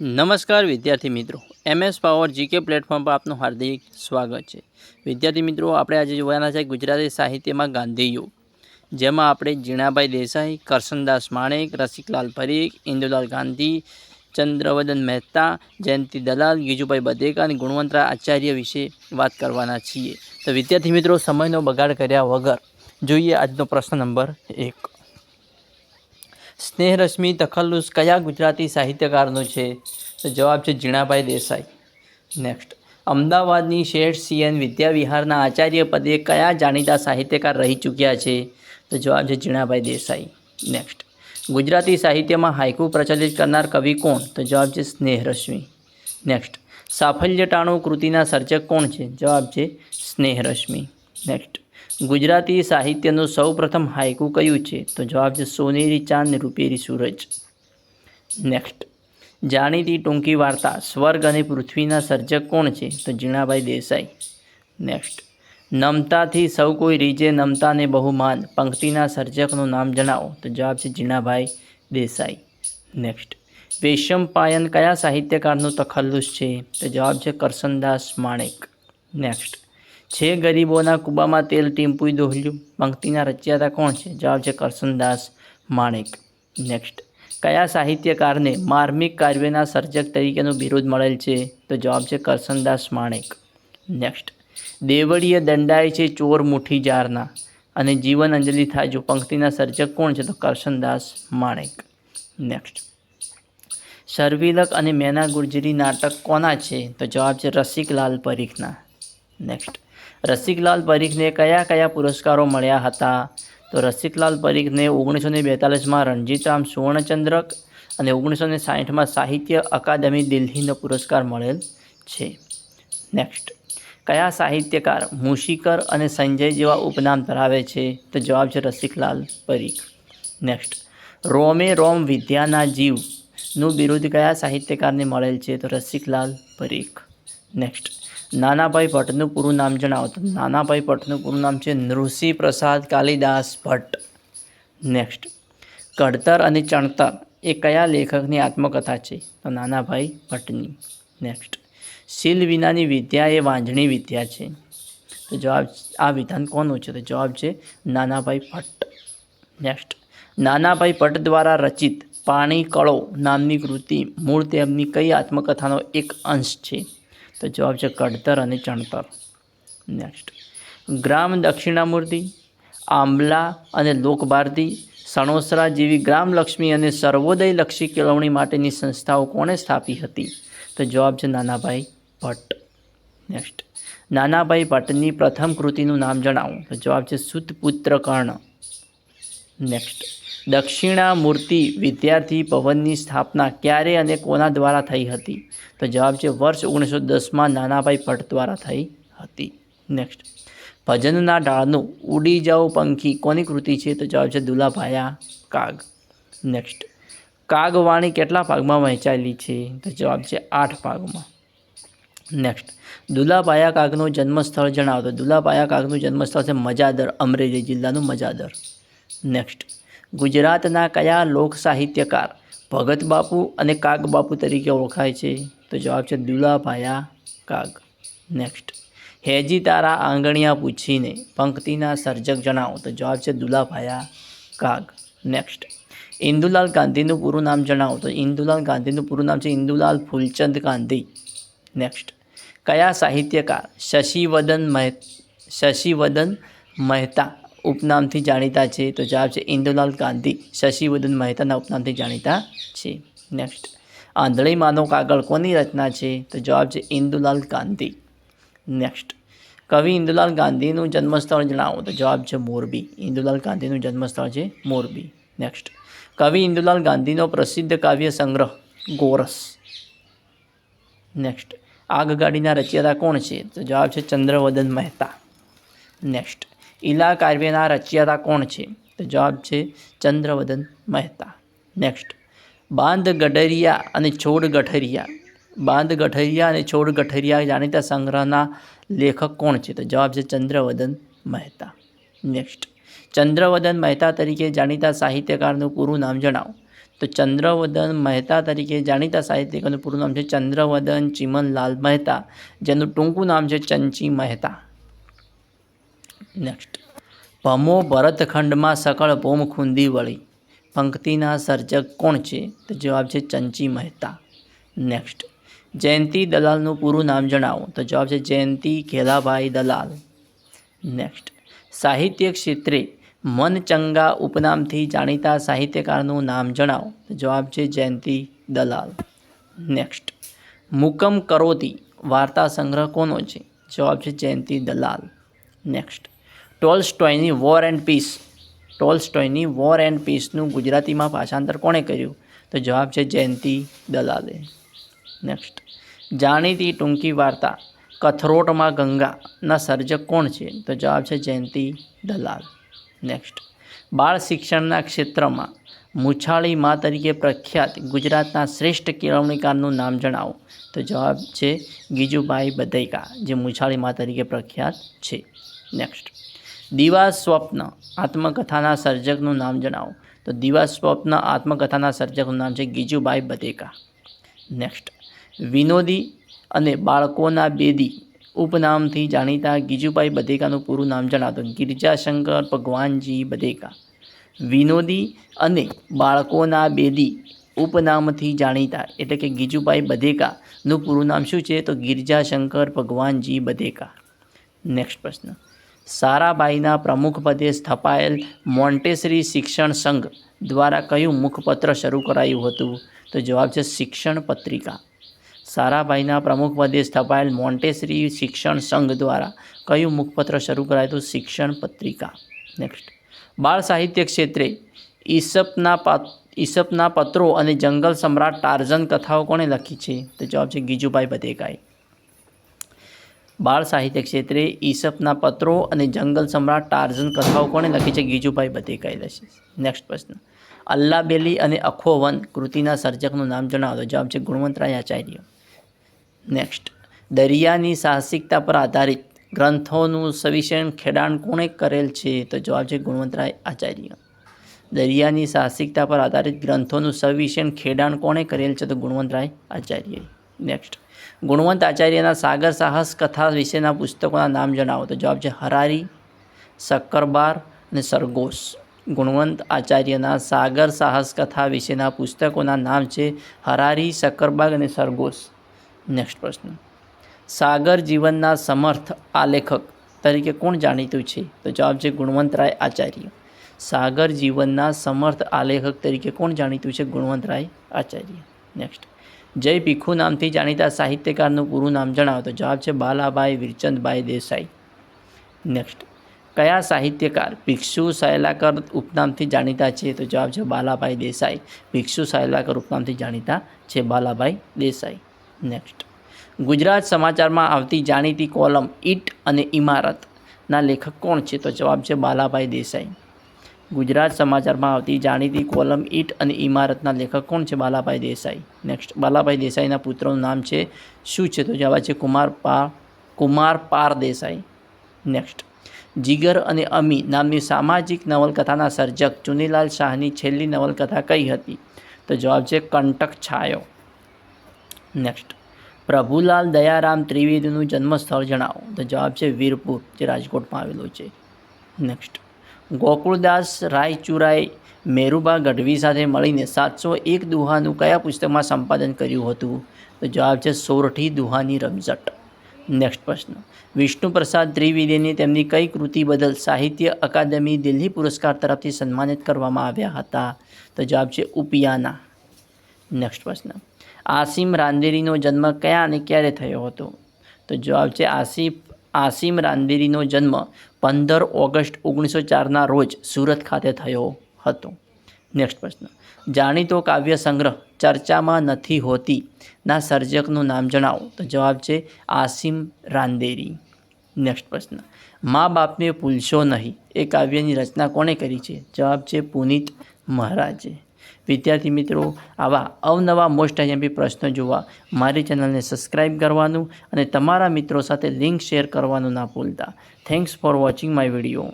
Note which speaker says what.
Speaker 1: નમસ્કાર વિદ્યાર્થી મિત્રો. એમએસ પાવર જીકે પ્લેટફોર્મ પર આપનું હાર્દિક સ્વાગત છે. વિદ્યાર્થી મિત્રો, આપણે આજે જોવાના છે ગુજરાતી સાહિત્યમાં ગાંધી યુગ. જેમાં આપણે જીણાભાઈ દેસાઈ, કરશનદાસ માણેક, રસિકલાલ પરીખ, ઇન્દુલાલ ગાંધી, ચંદ્રવદન મહેતા, જયંતિ દલાલ, ગીજુભાઈ બધેકા અને ગુણવંતરા આચાર્ય વિશે વાત કરવાના છીએ. તો વિદ્યાર્થી મિત્રો, સમયનો બગાડ કર્યા વગર જોઈએ આજનો પ્રશ્ન નંબર એક. સ્નેહરશ્મિ તખલ્લુસ કયા ગુજરાતી સાહિત્યકારનો છે? તો જવાબ છે જીણાભાઈ દેસાઈ. નેક્સ્ટ અમદાવાદની શેઠ સીએન વિદ્યાવિહારના આચાર્ય પદે કયા જાણીતા સાહિત્યકાર રહી ચૂક્યા છે? તો જવાબ છે જીણાભાઈ દેસાઈ. નેક્સ્ટ ગુજરાતી સાહિત્યમાં હાઇકુ પ્રચલિત કરનાર કવિ કોણ? તો જવાબ છે સ્નેહરશ્મિ. નેક્સ્ટ સાફલ્યટાણુ કૃતિના સર્જક કોણ છે? જવાબ છે સ્નેહરશ્મિ. નેક્સ્ટ ગુજરાતી સાહિત્યનું સૌપ્રથમ હાઇકુ કયું છે? તો જવાબ છે સોનેરી ચાંદ રૂપેરી સૂરજ. નેક્સ્ટ જાણીતી ટૂંકી વાર્તા, સ્વર્ગ અને પૃથ્વીના સર્જક કોણ છે? તો જીણાભાઈ દેસાઈ. નેક્સ્ટ નમતાથી સૌ કોઈ રીજે નમતાને બહુમાન, પંક્તિના સર્જકનું નામ જણાવો. તો જવાબ છે જીણાભાઈ દેસાઈ. નેક્સ્ટ વેશમપાયન કયા સાહિત્યકારનું તખલ્લુસ છે? તો જવાબ છે કરસનદાસ માણેક. નેક્સ્ટ છે ગરીબોના કુબામાં તેલ ટીમ્પુઈ દોહલ્યું. પંક્તિના રચયિતા કોણ છે? જવાબ છે કરસનદાસ માણેક. નેક્સ્ટ કયા સાહિત્યકારને માર્મિક કાવ્યના સર્જક તરીકેનો બિરુદ મળેલ છે? તો જવાબ છે કરસનદાસ માણેક. નેક્સ્ટ દેવળીએ દંડાય છે ચોર મુઠ્ઠી જારના. અને જીવન અંજલિ થાજુ પંક્તિના સર્જક કોણ છે? તો કરસનદાસ માણેક. નેક્સ્ટ સર્વિલક અને મેના ગુર્જરી નાટક કોના છે? તો જવાબ છે રસિકલાલ પરીખના. નેક્સ્ટ રસિકલાલ પરીખને કયા કયા પુરસ્કારો મળ્યા હતા? તો રસિકલાલ પરીખને ઓગણીસો ને બેતાલીસમાં રણજીતરામ સુવર્ણચંદ્રક અને ઓગણીસો ને સાહીઠમાં સાહિત્ય અકાદમી દિલ્હીનો પુરસ્કાર મળેલ છે. નેક્સ્ટ કયા સાહિત્યકાર મુશીકર અને સંજય જેવા ઉપનામ ધરાવે છે? તો જવાબ છે રસિકલાલ પરીખ. નેક્સ્ટ રોમે રોમ વિદ્યાના જીવનું બિરુદ કયા સાહિત્યકારને મળેલ છે? તો રસિકલાલ પરીખ. નેક્સ્ટ નાનાભાઈ ભટ્ટનું પૂરું નામ જણાવો તો. નાનાભાઈ ભટ્ટનું પૂરું નામ છે નૃસિંહ પ્રસાદ કાલિદાસ ભટ્ટ. નેક્સ્ટ કડતર અને ચણતર એ કયા લેખકની આત્મકથા છે? તો નાનાભાઈ ભટ્ટની. નેક્સ્ટ શીલ વિનાની વિદ્યા એ વાંજણી વિદ્યા છે. તો જવાબ આ વિધાન કોનું છે? તો જવાબ છે નાનાભાઈ ભટ્ટ. નેક્સ્ટ નાનાભાઈ ભટ્ટ દ્વારા રચિત પાણી કળો નામની કૃતિ મૂળ તેમની કઈ આત્મકથાનો એક અંશ છે? તો જવાબ છે કડતર અને ચણતર. નેક્સ્ટ ગ્રામ દક્ષિણામૂર્તિ, આંબલા અને લોકભારતી, સણોસરા જેવી ગ્રામલક્ષ્મી અને સર્વોદયલક્ષી કેળવણી માટેની સંસ્થાઓ કોણે સ્થાપી હતી? તો જવાબ છે નાનાભાઈ ભટ્ટ. નેક્સ્ટ નાનાભાઈ ભટ્ટની પ્રથમ કૃતિનું નામ જણાવો. તો જવાબ છે સુતપુત્ર કર્ણ. નેક્સ્ટ દક્ષિણામૂર્તિ વિદ્યાર્થી ભવનની સ્થાપના ક્યારે અને કોના દ્વારા થઈ હતી? તો જવાબ છે, વર્ષ ઓગણીસો દસમાં નાનાભાઈ ભટ્ટ દ્વારા થઈ હતી. નેક્સ્ટ ભજનના ડાળનું ઉડી જાઓ પંખી કોની કૃતિ છે? તો જવાબ છે, દુલાભાયા કાગ. નેક્સ્ટ કાગવાણી કેટલા ભાગમાં વહેંચાયેલી છે? તો જવાબ છે, આઠ ભાગમાં. નેક્સ્ટ દુલાભાયા કાગનું જન્મસ્થળ જણાવો. તો દુલાભાયા કાગનું જન્મસ્થળ છે, મજાદર, અમરેલી જિલ્લાનું મજાદર. નેક્સ્ટ ગુજરાતના કયા લોક સાહિત્યકાર ભગત બાપુ અને કાગ બાપુ તરીકે ઓળખાય છે? તો જવાબ છે દુલાભાયા કાગ. નેક્સ્ટ હેજી તારા આંગણિયા પૂછીને પંક્તિના સર્જક જણાવો. તો જવાબ છે દુલાભાયા કાગ. નેક્સ્ટ ઇન્દુલાલ ગાંધીનું પૂરું નામ જણાવો. તો ઇન્દુલાલ ગાંધીનું પૂરું નામ છે ઇન્દુલાલ ફૂલચંદ ગાંધી. નેક્સ્ટ કયા સાહિત્યકાર શશિવદન મહે શશિવદન મહેતા ઉપનામથી જાણીતા છે. તો જવાબ છે ઇન્દુલાલ ગાંધી શશિવદન મહેતાના ઉપનામથી જાણીતા છે. નેક્સ્ટ આંધળી માનો કાગળ કોની રચના છે? તો જવાબ છે ઇન્દુલાલ ગાંધી. નેક્સ્ટ કવિ ઇન્દુલાલ ગાંધીનું જન્મસ્થળ જણાવો. તો જવાબ છે મોરબી. ઇન્દુલાલ ગાંધીનું જન્મસ્થળ છે મોરબી. નેક્સ્ટ કવિ ઇન્દુલાલ ગાંધીનો પ્રસિદ્ધ કાવ્ય સંગ્રહ, ગોરસ. નેક્સ્ટ આગગાડીના રચયિતા કોણ છે? તો જવાબ છે ચંદ્રવદન મહેતા. નેક્સ્ટ ઈલા કાવ્યના રચયિતા કોણ છે? તો જવાબ છે ચંદ્રવદન મહેતા. નેક્સ્ટ બાંધ ગઢરિયા અને છોડ ગઠરિયા બાંધ ગઠરિયા અને છોડ ગઠરિયા જાણીતા સંગ્રહના લેખક કોણ છે? તો જવાબ છે ચંદ્રવદન મહેતા. નેક્સ્ટ ચંદ્રવદન મહેતા તરીકે જાણીતા સાહિત્યકારનું પૂરું નામ જણાવો. તો ચંદ્રવદન મહેતા તરીકે જાણીતા સાહિત્યકારનું પૂરું નામ છે ચંદ્રવદન ચિમનલાલ મહેતા. જેનું ટૂંકું નામ છે ચંચી મહેતા. નેક્સ્ટ ભમો ભરતખંડમાં સકળ ભોમ ખૂંદી વળી. પંક્તિના સર્જક કોણ છે? તો જવાબ છે ચંચી મહેતા. નેક્સ્ટ જયંતી દલાલનું પૂરું નામ જણાવો. તો જવાબ છે જયંતી ઘેલાભાઈ દલાલ. નેક્સ્ટ સાહિત્ય ક્ષેત્રે મનચંગા ઉપનામથી જાણીતા સાહિત્યકારનું નામ જણાવો. તો જવાબ છે જયંતી દલાલ. નેક્સ્ટ મુકમ કરોતી વાર્તા સંગ્રહ કોનો છે? જવાબ છે જયંતી દલાલ. નેક્સ્ટ ટોલસ્ટોયની વોર એન્ડ પીસ. ટોલસ્ટોયની વોર એન્ડ પીસનું ગુજરાતીમાં ભાષાંતર કોણે કર્યું? તો જવાબ છે જયંતી દલાલે. નેક્સ્ટ જાણીતી ટૂંકી વાર્તા. કથરોટમાં ગંગાના સર્જક કોણ છે? તો જવાબ છે જયંતી દલાલ. નેક્સ્ટ બાળ શિક્ષણના ક્ષેત્રમાં મુછાળી મા તરીકે પ્રખ્યાત ગુજરાતના શ્રેષ્ઠ કેળવણીકારનું નામ જણાવો. તો જવાબ છે ગીજુભાઈ બધૈકા, જે મુછાળી મા તરીકે પ્રખ્યાત છે. નેક્સ્ટ દિવા સ્વપ્ન, આત્મકથાના સર્જકનું નામ જણાવો. તો દિવા સ્વપ્ન, આત્મકથાના સર્જકનું નામ છે ગીજુભાઈ બધેકા નેક્સ્ટ વિનોદી અને બાળકોના બેદી ઉપનામથી જાણીતા ગીજુભાઈ બધેકાનું પૂરું નામ જણાવતો ગિરજાશંકર ભગવાનજી બધેકા વિનોદી અને બાળકોના બેદી ઉપનામથી જાણીતા એટલે કે ગીજુભાઈ બધેકાનું પૂરું નામ શું છે? તો ગિરજાશંકર ભગવાનજી બધેકા નેક્સ્ટ પ્રશ્ન. સારાબાઈના પ્રમુખપદે સ્થપાયેલ મોન્ટેસરી શિક્ષણ સંઘ દ્વારા કયું મુખપત્ર શરૂ કરાયું હતું? તો જવાબ છે શિક્ષણ પત્રિકા. સારાભાઈના પ્રમુખપદે સ્થપાયેલ મોન્ટેસરી શિક્ષણ સંઘ દ્વારા કયું મુખપત્ર શરૂ કરાયું હતું? શિક્ષણ પત્રિકા. નેક્સ્ટ બાળ સાહિત્ય ક્ષેત્રે ઈસપના ઈસપના પત્રો અને જંગલ સમ્રાટ ટાર્ઝન કથાઓ કોણે લખી છે? તો જવાબ છે ગીજુભાઈ બધેકાએ બાળ સાહિત્ય ક્ષેત્રે ઈસપના પત્રો અને જંગલ સમ્રાટ ટાર્ઝન કથાઓ કોણે લખી છે? ગીજુભાઈ બધેકાએ લખી નેક્સ્ટ પ્રશ્ન. અલ્લાબેલી અને અખોવન કૃતિના સર્જકનું નામ જણાવો. જવાબ છે ગુણવંતરાય આચાર્ય. નેક્સ્ટ દરિયાની સાહસિકતા પર આધારિત ગ્રંથોનું સવિશેષ ખેડાણ કોણે કરેલ છે? તો જવાબ છે ગુણવંતરાય આચાર્ય. દરિયાની સાહસિકતા પર આધારિત ગ્રંથોનું સવિશેણ ખેડાણ કોણે કરેલ છે? તો ગુણવંતરાય આચાર્ય. નેક્સ્ટ ગુણવંત આચાર્યના સાગર સાહસ કથા વિશેના પુસ્તકોના નામ જણાવો. તો જવાબ છે હરારી, શક્કરબાર અને સરગોશ. ગુણવંત આચાર્યના સાગર સાહસ કથા વિશેના પુસ્તકોના નામ છે હરારી, શક્કરબાગ અને સરગોશ. નેક્સ્ટ પ્રશ્ન. સાગર જીવનના સમર્થ આલેખક તરીકે કોણ જાણીતું છે? તો જવાબ છે ગુણવંતરાય આચાર્ય. સાગર જીવનના સમર્થ આલેખક તરીકે કોણ જાણીતું છે? ગુણવંતરાય આચાર્ય. નેક્સ્ટ જય ભીખુ નામથી જાણીતા સાહિત્યકારનું પૂરું નામ જણાવો. તો જવાબ છે બાલાભાઈ વિરચંદભાઈ દેસાઈ. નેક્સ્ટ કયા સાહિત્યકાર ભિક્ષુ સહેલાકર ઉપનામથી જાણીતા છે? તો જવાબ છે બાલાભાઈ દેસાઈ. ભિક્ષુ સહેલાકર ઉપનામથી જાણીતા છે બાલાભાઈ દેસાઈ. નેક્સ્ટ ગુજરાત સમાચારમાં આવતી જાણીતી કોલમ ઈટ અને ઇમારતના લેખક કોણ છે? તો જવાબ છે બાલાભાઈ દેસાઈ. ગુજરાત સમાચારમાં આવતી જાણીતી કોલમ ઈટ અને ઇમારતના લેખક કોણ છે? બાલાભાઈ દેસાઈ. નેક્સ્ટ બાલાભાઈ દેસાઈના પુત્રનું નામ છે. શું છે? તો જવાબ છે કુમાર પા, કુમાર પાર દેસાઈ. નેક્સ્ટ જીગર અને અમી નામની સામાજિક નવલકથાના સર્જક ચુનીલાલ શાહની છેલ્લી નવલકથા કઈ હતી? તો જવાબ છે કંટક છાયો. નેક્સ્ટ પ્રભુલાલ દયારામ ત્રિવેદીનું જન્મસ્થળ જણાવો. તો જવાબ છે વીરપુર, જે રાજકોટમાં આવેલું છે. નેક્સ્ટ ગોકુળદાસ રાયચુરાએ મેરુબા ગઢવી સાથે મળીને સાતસો એક દુહાનું કયા પુસ્તકમાં સંપાદન કર્યું હતું? તો જવાબ છે સોરઠી દુહાની રમઝટ. નેક્સ્ટ પ્રશ્ન. વિષ્ણુપ્રસાદ ત્રિવેદીને તેમની કઈ કૃતિ બદલ સાહિત્ય અકાદમી દિલ્હી પુરસ્કાર તરફથી સન્માનિત કરવામાં આવ્યા હતા? તો જવાબ છે ઉપિયાના. નેક્સ્ટ પ્રશ્ન. આસિમ રાંદેરીનો જન્મ કયા અને ક્યારે થયો હતો? તો જવાબ છે આસિફ આસિમ રાંદેરીનો જન્મ પંદર ઓગસ્ટ ઓગણીસો ચારના રોજ સુરત ખાતે થયો હતો. નેક્સ્ટ પ્રશ્ન. જાણીતો કાવ્ય સંગ્રહ ચર્ચામાં નથી હોતી. ના સર્જકનું નામ જણાવો. તો જવાબ છે આસિમ રાંદેરી નેક્સ્ટ પ્રશ્ન. મા બાપને ભૂલશો નહીં. એ કાવ્યની રચના કોણે કરી છે? જવાબ છે પુનિત મહારાજે. વિદ્યાર્થી મિત્રો, આવા અવનવા મોસ્ટ આઈએમપી પ્રશ્નો જોવા મારી ચેનલને સબસ્ક્રાઈબ કરવાનું અને તમારા મિત્રો સાથે લિંક શેર કરવાનું ના ભૂલતા. Thanks for watching my video